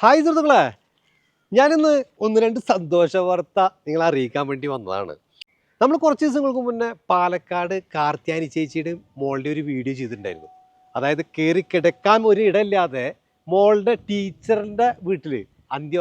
Hi സുഹൃത്തുക്കളെ. ഞാനിന്ന് ഒന്ന് രണ്ട് സന്തോഷ വാർത്ത നിങ്ങളെ അറിയിക്കാൻ വേണ്ടി വന്നതാണ്. നമ്മൾ കുറച്ച് ദിവസങ്ങൾക്ക് മുന്നേ പാലക്കാട് കാർത്തിയാനി ചേച്ചിയുടെ മോളുടെ ഒരു വീഡിയോ ചെയ്തിട്ടുണ്ടായിരുന്നു. അതായത് കയറി കിടക്കാൻ ഒരു ഇടമില്ലാതെ മോളുടെ ടീച്ചറിന്റെ വീട്ടിൽ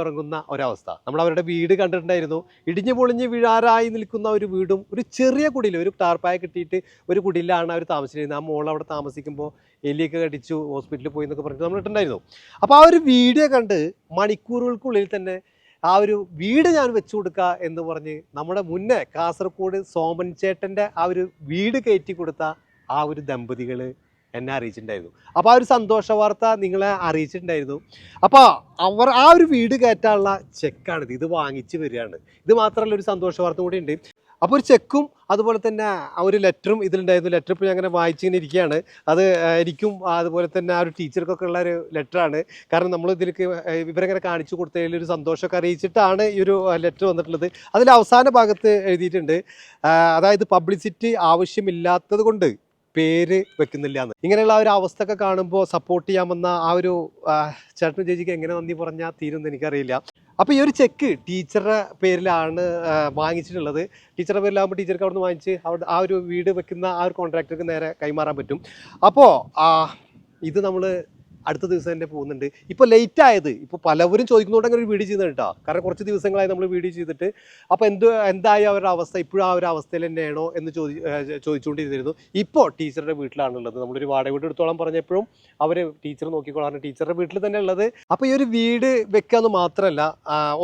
ഉറങ്ങുന്ന ഒരവസ്ഥ. നമ്മൾ അവരുടെ വീട് കണ്ടിട്ടുണ്ടായിരുന്നു. ഇടിഞ്ഞു പൊളിഞ്ഞ് വീഴാറായി നിൽക്കുന്ന ഒരു വീടും ഒരു ചെറിയ കുടിയിൽ ഒരു ടാർപ്പായ കിട്ടിയിട്ട് ഒരു കുടിലാണ് അവർ താമസിച്ചിരുന്നത്. ആ മോൾ അവിടെ താമസിക്കുമ്പോൾ എലിയൊക്കെ കടിച്ചു ഹോസ്പിറ്റലിൽ പോയി എന്നൊക്കെ പറഞ്ഞിട്ട് നമ്മൾ ഇട്ടുണ്ടായിരുന്നു അപ്പോൾ ആ ഒരു വീഡിയോ കണ്ട് മണിക്കൂറുകൾക്കുള്ളിൽ തന്നെ ആ ഒരു വീട് ഞാൻ വെച്ചു കൊടുക്കുക എന്ന് പറഞ്ഞ് നമ്മുടെ മുന്നേ കാസർഗോഡ് സോമൻ ചേട്ടന്റെ ആ ഒരു വീട് കയറ്റി കൊടുത്ത ആ ഒരു ദമ്പതികൾ എന്നെ അറിയിച്ചിട്ടുണ്ടായിരുന്നു. അപ്പോൾ ആ ഒരു സന്തോഷ വാർത്ത നിങ്ങളെ അറിയിച്ചിട്ടുണ്ടായിരുന്നു. അപ്പോൾ അവർ ആ ഒരു വീട് കയറ്റാനുള്ള ചെക്കാണിത്. ഇത് വാങ്ങിച്ച് വരികയാണ്. ഇത് മാത്രമല്ല ഒരു സന്തോഷ വാർത്ത കൂടി ഉണ്ട്. അപ്പോൾ ഒരു ചെക്കും അതുപോലെ തന്നെ ആ ഒരു ലെറ്ററും ഇതിലുണ്ടായിരുന്നു. ലെറ്റർ ഇപ്പോൾ ഞാൻ അങ്ങനെ വായിച്ചിങ്ങനെ ഇരിക്കുകയാണ്. അത് എനിക്കും അതുപോലെ തന്നെ ആ ഒരു ടീച്ചർക്കൊക്കെ ഉള്ള ഒരു ലെറ്ററാണ് കാരണം നമ്മൾ ഇതിലേക്ക് ഇവരങ്ങനെ കാണിച്ചു കൊടുത്തതിൽ ഒരു സന്തോഷമൊക്കെ അറിയിച്ചിട്ടാണ് ഈ ഒരു ലെറ്റർ വന്നിട്ടുള്ളത്. അതിൽ അവസാന ഭാഗത്ത് എഴുതിയിട്ടുണ്ട്. അതായത് പബ്ലിസിറ്റി ആവശ്യമില്ലാത്തത് കൊണ്ട് പേര് വെക്കുന്നില്ല എന്ന് ഇങ്ങനെയുള്ള ഒരു അവസ്ഥ ഒക്കെ കാണുമ്പോൾ സപ്പോർട്ട് ചെയ്യാമെന്ന ആ ഒരു ചേട്ടനും ചേച്ചിക്ക് എങ്ങനെ നന്ദി പറഞ്ഞാൽ തീരുമെന്ന് എനിക്കറിയില്ല. അപ്പോൾ ഈ ഒരു ചെക്ക് ടീച്ചറുടെ പേരിലാണ് വാങ്ങിച്ചിട്ടുള്ളത്. ടീച്ചറുടെ പേരിലാകുമ്പോൾ ടീച്ചർക്ക് അവിടെ നിന്ന് വാങ്ങിച്ച് അവിടെ ആ ഒരു വീട് വെക്കുന്ന ആ ഒരു കോൺട്രാക്ടർക്ക് നേരെ കൈമാറാൻ പറ്റും. അപ്പോൾ ഇത് നമ്മൾ അടുത്ത ദിവസം തന്നെ പോകുന്നുണ്ട്. ഇപ്പോൾ ലേറ്റ് ആയത്. ഇപ്പോൾ പലവരും ചോദിക്കുന്നതുകൊണ്ട് അങ്ങനെ ഒരു വീഡിയോ ചെയ്യുന്നത് കേട്ടോ കാരണം കുറച്ച് ദിവസങ്ങളായി നമ്മൾ വീഡിയോ ചെയ്തിട്ട്. അപ്പോൾ എന്ത് എന്തായി അവരുടെ അവസ്ഥ? ഇപ്പോഴും ആ ഒരു അവസ്ഥയിൽ തന്നെയാണോ എന്ന് ചോദി ചോദിച്ചുകൊണ്ടിരുന്നിരുന്നു. ഇപ്പോൾ ടീച്ചറുടെ വീട്ടിലാണുള്ളത്. നമ്മളൊരു വാടക വീട് എടുത്തോളം പറഞ്ഞപ്പോഴും അവർ ടീച്ചർ നോക്കിക്കോളാണ് ടീച്ചറുടെ വീട്ടിൽ തന്നെ ഉള്ളത്. അപ്പോൾ ഈ ഒരു വീട് വെക്കാന്ന് മാത്രമല്ല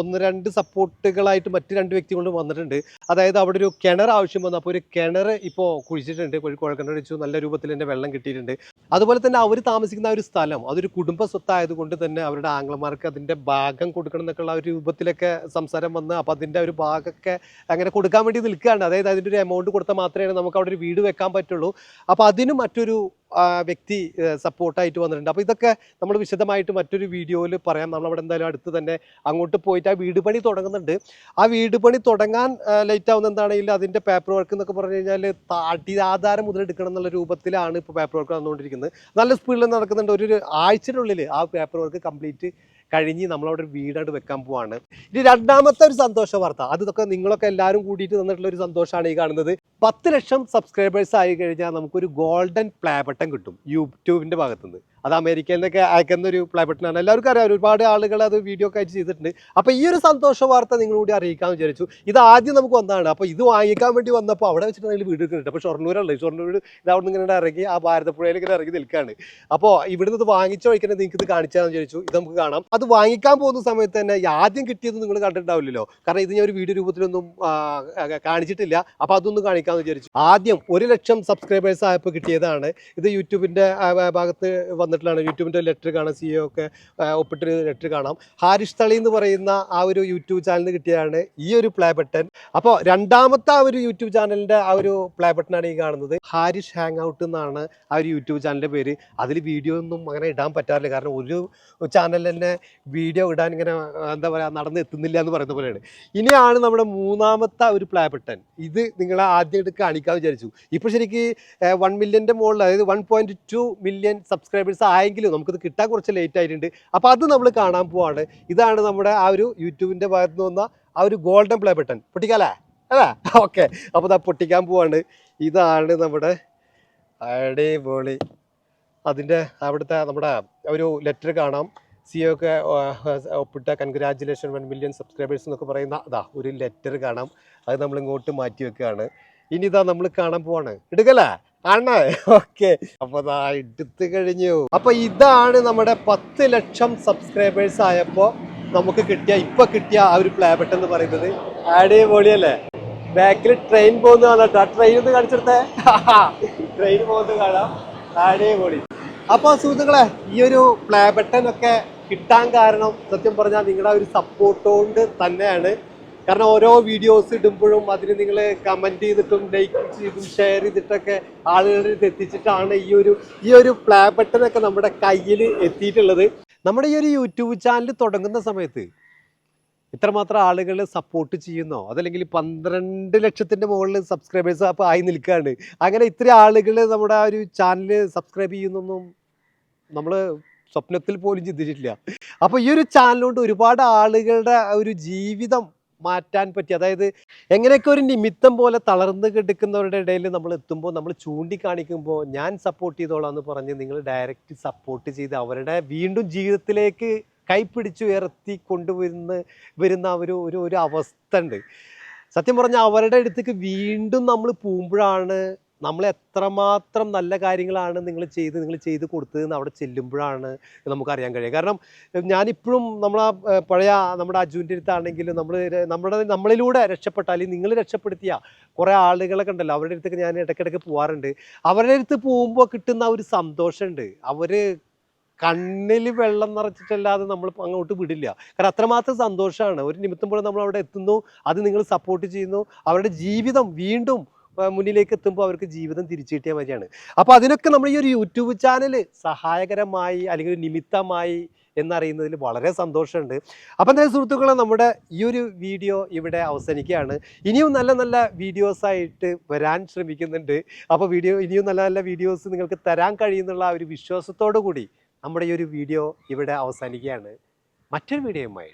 ഒന്ന് രണ്ട് സപ്പോർട്ടുകളായിട്ട് മറ്റ് രണ്ട് വ്യക്തികളും വന്നിട്ടുണ്ട്. അതായത് അവിടെ ഒരു കിണർ ആവശ്യം വന്നു. അപ്പോൾ ഒരു കിണർ ഇപ്പോൾ കുഴിച്ചിട്ടുണ്ട്. കുഴൽക്കിണർ വെച്ചു. നല്ല രൂപത്തിൽ തന്നെ വെള്ളം കിട്ടിയിട്ടുണ്ട്. അതുപോലെ തന്നെ അവർ താമസിക്കുന്ന ആ ഒരു സ്ഥലം അതൊരു കുടുംബ സ്വത്തായതുകൊണ്ട് തന്നെ അവരുടെ ആംഗ്ലമാർക്ക് അതിന്റെ ഭാഗം കൊടുക്കണം എന്നൊക്കെയുള്ള ഒരു രൂപത്തിലൊക്കെ സംസാരം വന്ന് അപ്പോൾ അതിന്റെ ഒരു ഭാഗമൊക്കെ അങ്ങനെ കൊടുക്കാൻ വേണ്ടി നിൽക്കുകയാണ്. അതായത് അതിന്റെ ഒരു എമൗണ്ട് കൊടുത്താൽ മാത്രമേ നമുക്ക് അവിടെ ഒരു വീട് വെക്കാൻ പറ്റുള്ളൂ. അപ്പോൾ അതിന് മറ്റൊരു വ്യക്തി സപ്പോർട്ടായിട്ട് വന്നിട്ടുണ്ട്. അപ്പോൾ ഇതൊക്കെ നമ്മൾ വിശദമായിട്ട് മറ്റൊരു വീഡിയോയിൽ പറയാം. നമ്മളവിടെ എന്തായാലും അടുത്ത് തന്നെ അങ്ങോട്ട് പോയിട്ട് ആ വീട് പണി തുടങ്ങുന്നുണ്ട്. ആ വീട് പണി തുടങ്ങാൻ ലേറ്റ് ആവുന്ന എന്താണെങ്കിലും അതിന്റെ പേപ്പർ വർക്ക് എന്നൊക്കെ പറഞ്ഞു കഴിഞ്ഞാൽ താട്ടി ആധാരം മുതൽ എടുക്കണം എന്നുള്ള രൂപത്തിലാണ് ഇപ്പോൾ പേപ്പർ വർക്ക് നടന്നുകൊണ്ടിരിക്കുന്നത് നല്ല സ്പീഡിൽ നടക്കുന്നുണ്ട്. ഒരു ആഴ്ചയുടെ ആ പേപ്പർ വർക്ക് കംപ്ലീറ്റ് കഴിഞ്ഞ് നമ്മളവിടെ വീടായിട്ട് വെക്കാൻ പോവാണ്. ഇനി രണ്ടാമത്തെ ഒരു സന്തോഷ വാർത്ത. അതൊക്കെ നിങ്ങളൊക്കെ എല്ലാവരും കൂടിയിട്ട് തന്നിട്ടുള്ള ഒരു സന്തോഷമാണ് ഈ കാണുന്നത്. പത്ത് ലക്ഷം സബ്സ്ക്രൈബേഴ്സ് ആയി കഴിഞ്ഞാൽ നമുക്കൊരു ഗോൾഡൻ പ്ലേ ബട്ടൺ കിട്ടും യൂട്യൂബിന്റെ ഭാഗത്തുനിന്ന്. അത് അമേരിക്കയിൽ നിന്നൊക്കെ അയക്കുന്ന ഒരു പ്ലേ ബട്ടനാണ് എല്ലാവർക്കും അറിയാം ഒരുപാട് ആളുകൾ അത് വീഡിയോ ഒക്കെ ആയിട്ട് ചെയ്തിട്ടുണ്ട്. അപ്പോൾ ഈ ഒരു സന്തോഷ വാർത്ത നിങ്ങളോട് അറിയിക്കാമെന്ന് വിചാരിച്ചു. ഇത് ആദ്യം നമുക്ക് വന്നതാണ്. അപ്പോൾ ഇത് വാങ്ങിക്കാൻ വേണ്ടി വന്നപ്പോൾ അവിടെ വെച്ചിട്ട് അതിൽ വീട് കിട്ടുന്നുണ്ട് അപ്പോൾ ഷൊർണൂരല്ലേ? ഷൊർണൂർ ഇത് അവിടെ നിന്ന് ഇങ്ങനെ ഇറങ്ങി ആ ഭാരതപ്പുഴയിലേക്ക് ഇറങ്ങി നിൽക്കുകയാണ് അപ്പോൾ ഇവിടുന്ന് ഇത് വാങ്ങിച്ച വഴിക്കന്നെ നിങ്ങൾക്ക് ഇത് കാണിച്ചാന്ന് വിചാരിച്ചു. ഇത് നമുക്ക് കാണാം. അത് വാങ്ങിക്കാൻ പോകുന്ന സമയത്ത് തന്നെ ആദ്യം കിട്ടിയത് നിങ്ങൾ കണ്ടിട്ടുണ്ടാവില്ലല്ലോ. കാരണം ഇത് ഞാൻ ഒരു വീഡിയോ രൂപത്തിലൊന്നും കാണിച്ചിട്ടില്ല. അപ്പോൾ അതൊന്ന് കാണിക്കാമെന്ന് വിചാരിച്ചു. ആദ്യം ഒരു ലക്ഷം സബ്സ്ക്രൈബേഴ്സ് ആയപ്പോൾ കിട്ടിയതാണ്. ഇത് യൂട്യൂബിന്റെ ഭാഗത്ത് വന്നിട്ടുള്ളതാണ്. യൂട്യൂബിന്റെ ലെറ്റർ കാണാം സി ഒക്കെ ഒപ്പിട്ട് ലെറ്റർ കാണാം. ഹാരിഷ് തളി എന്ന് പറയുന്ന ആ ഒരു യൂട്യൂബ് ചാനലിന് കിട്ടിയതാണ് ഈ ഒരു പ്ലേ ബട്ടൺ. അപ്പോൾ രണ്ടാമത്തെ ആ ഒരു യൂട്യൂബ് ചാനലിന്റെ ആ ഒരു പ്ലേ ബട്ടണാണ് ഈ കാണുന്നത്. ഹാരിഷ് ഹാങ് ഔട്ട് എന്നാണ് ആ ഒരു യൂട്യൂബ് ചാനലിന്റെ പേര്. അതിൽ വീഡിയോ ഒന്നും അങ്ങനെ ഇടാൻ പറ്റാറില്ല. കാരണം ഒരു ചാനലിൽ തന്നെ വീഡിയോ ഇടാൻ ഇങ്ങനെ എന്താ പറയുക നടന്ന് എത്തുന്നില്ല എന്ന് പറയുന്ന പോലെയാണ്. ഇനിയാണ് നമ്മുടെ മൂന്നാമത്തെ ഒരു പ്ലേ ബട്ടൺ. ഇത് നിങ്ങൾ ആദ്യം ആദ്യമായിട്ട് കാണിക്കാൻ വിചാരിച്ചു. ഇപ്പോൾ ശരിക്ക് വൺ മില്യന്റെ മുകളിൽ അതായത് one point two million subscribers ആയെങ്കിലും നമുക്കിത് കിട്ടാൻ കുറച്ച് ലേറ്റ് ആയിട്ടുണ്ട്. അപ്പോൾ അത് നമ്മൾ കാണാൻ പോവാണ്. ഇതാണ് നമ്മുടെ ആ ഒരു യൂട്യൂബിന്റെ ഭാഗത്ത് നിന്ന് വന്ന ആ ഒരു ഗോൾഡൻ പ്ലേ ബട്ടൺ പൊട്ടിക്കാലേ അല്ലേ? ഓക്കെ അപ്പോൾ ഇതാ പൊട്ടിക്കാൻ പോവാണ്. ഇതാണ് നമ്മുടെ അടിപൊളി. അതിന്റെ അവിടുത്തെ നമ്മുടെ ഒരു ലെറ്റർ കാണാം. സി ഒക്കെ ഒപ്പിട്ട കൺഗ്രാജുലേഷൻ വൺ മില്യൺ സബ്സ്ക്രൈബേഴ്സ് എന്നൊക്കെ പറയുന്ന അതാ ഒരു ലെറ്റർ കാണാം. അത് നമ്മൾ ഇങ്ങോട്ട് മാറ്റി വെക്കുകയാണ്. ഇനി ഇതാ നമ്മൾ കാണാൻ പോവാണ്. എടുക്കല്ലേ? ആണ് ഓക്കെ. അപ്പൊ ദാ എടുത്തു കഴിഞ്ഞു. അപ്പൊ ഇതാണ് നമ്മുടെ പത്ത് ലക്ഷം സബ്സ്ക്രൈബേഴ്സ് ആയപ്പോ നമുക്ക് കിട്ടിയ ഇപ്പൊ കിട്ടിയ ആ ഒരു പ്ലേ ബട്ടൺ എന്ന് പറയുന്നത്. അടിപൊളിയല്ലേ? ബാക്കിൽ ട്രെയിൻ പോകുന്ന കാണാട്ടോ ആ ട്രെയിൻ ഒന്ന് കാണിച്ചെടുത്തേ. ട്രെയിൻ പോകുന്നത് കാണാം. അടിപൊളി. അപ്പൊ സുഹൃത്തുക്കളെ ഈ ഒരു പ്ലേ ബട്ടൺ ഒക്കെ കിട്ടാൻ കാരണം സത്യം പറഞ്ഞാൽ നിങ്ങളുടെ ഒരു സപ്പോർട്ട് കൊണ്ട് തന്നെയാണ് കാരണം ഓരോ വീഡിയോസ് ഇടുമ്പോഴും അതിന് നിങ്ങൾ കമന്റ് ചെയ്തിട്ടും ലൈക്ക് ചെയ്തും ഷെയർ ചെയ്തിട്ടൊക്കെ ആളുകളിൽ എത്തിച്ചിട്ടാണ് ഈ ഒരു ഈ ഒരു പ്ലേ ബട്ടൺ ഒക്കെ നമ്മുടെ കയ്യിൽ എത്തിയിട്ടുള്ളത്. നമ്മുടെ ഈ ഒരു യൂട്യൂബ് ചാനൽ തുടങ്ങുന്ന സമയത്ത് ഇത്രമാത്രം ആളുകൾ സപ്പോർട്ട് ചെയ്യുന്നോ? അതല്ലെങ്കിൽ പന്ത്രണ്ട് ലക്ഷത്തിന്റെ മുകളിൽ സബ്സ്ക്രൈബേഴ്സ് അപ്പോൾ ആയി നിൽക്കുകയാണ്. അങ്ങനെ ഇത്ര ആളുകൾ നമ്മുടെ ആ ഒരു ചാനൽ സബ്സ്ക്രൈബ് ചെയ്യുന്നൊന്നും നമ്മൾ സ്വപ്നത്തിൽ പോലും ചിന്തിച്ചിട്ടില്ല. അപ്പോൾ ഈ ഒരു ചാനലുകൊണ്ട് ഒരുപാട് ആളുകളുടെ ഒരു ജീവിതം മാറ്റാൻ പറ്റി. അതായത് എങ്ങനെയൊക്കെ ഒരു നിമിത്തം പോലെ തളർന്ന് കിടക്കുന്നവരുടെ ഇടയിൽ നമ്മൾ എത്തുമ്പോൾ നമ്മൾ ചൂണ്ടിക്കാണിക്കുമ്പോൾ ഞാൻ സപ്പോർട്ട് ചെയ്തോളാം എന്ന് പറഞ്ഞ് നിങ്ങൾ ഡയറക്റ്റ് സപ്പോർട്ട് ചെയ്ത് അവരുടെ വീണ്ടും ജീവിതത്തിലേക്ക് കൈപ്പിടിച്ചു ഉയർത്തി കൊണ്ടുവരുന്ന വരുന്ന ഒരു ഒരു ഒരു അവസ്ഥ ഉണ്ട്. സത്യം പറഞ്ഞാൽ അവരുടെ അടുത്തേക്ക് വീണ്ടും നമ്മൾ പോകുമ്പോഴാണ് നമ്മൾ എത്രമാത്രം നല്ല കാര്യങ്ങളാണ് നിങ്ങൾ ചെയ്ത് നിങ്ങൾ ചെയ്ത് കൊടുത്തതെന്ന് അവിടെ ചെല്ലുമ്പോഴാണ് നമുക്കറിയാൻ കഴിയുക. കാരണം ഞാനിപ്പോഴും നമ്മൾ ആ പഴയ നമ്മുടെ അജുവിന്റെ അടുത്താണെങ്കിലും നമ്മൾ നമ്മുടെ നമ്മളിലൂടെ രക്ഷപ്പെട്ട അല്ലെങ്കിൽ നിങ്ങൾ രക്ഷപ്പെടുത്തിയ കുറേ ആളുകളൊക്കെ ഉണ്ടല്ലോ. അവരുടെ അടുത്തൊക്കെ ഞാൻ ഇടയ്ക്കിടയ്ക്ക് പോകാറുണ്ട് അവരുടെ അടുത്ത് പോകുമ്പോൾ കിട്ടുന്ന ഒരു സന്തോഷമുണ്ട്. അവർ കണ്ണിൽ വെള്ളം നിറച്ചിട്ടല്ലാതെ നമ്മൾ അങ്ങോട്ട് വിടില്ല. കാരണം അത്രമാത്രം സന്തോഷമാണ്. ഒരു നിമിത്തം പോലെ നമ്മൾ അവിടെ എത്തുന്നു. അത് നിങ്ങൾ സപ്പോർട്ട് ചെയ്യുന്നു. അവരുടെ ജീവിതം വീണ്ടും മുന്നിലേക്ക് എത്തുമ്പോൾ അവർക്ക് ജീവിതം തിരിച്ചു കിട്ടിയ മതിയാണ് അപ്പോൾ അതിനൊക്കെ നമ്മൾ ഈ ഒരു യൂട്യൂബ് ചാനൽ സഹായകരമായി അല്ലെങ്കിൽ നിമിത്തമായി എന്നറിയുന്നതിൽ വളരെ സന്തോഷമുണ്ട്. അപ്പം എന്തായാലും സുഹൃത്തുക്കളെ നമ്മുടെ ഈ ഒരു വീഡിയോ ഇവിടെ അവസാനിക്കുകയാണ്. ഇനിയും നല്ല നല്ല വീഡിയോസായിട്ട് വരാൻ ശ്രമിക്കുന്നുണ്ട്. അപ്പോൾ വീഡിയോ ഇനിയും നല്ല നല്ല വീഡിയോസ് നിങ്ങൾക്ക് തരാൻ കഴിയുന്നുള്ള ഒരു വിശ്വാസത്തോടു കൂടി നമ്മുടെ ഈ ഒരു വീഡിയോ ഇവിടെ അവസാനിക്കുകയാണ്. മറ്റൊരു വീഡിയോയുമായി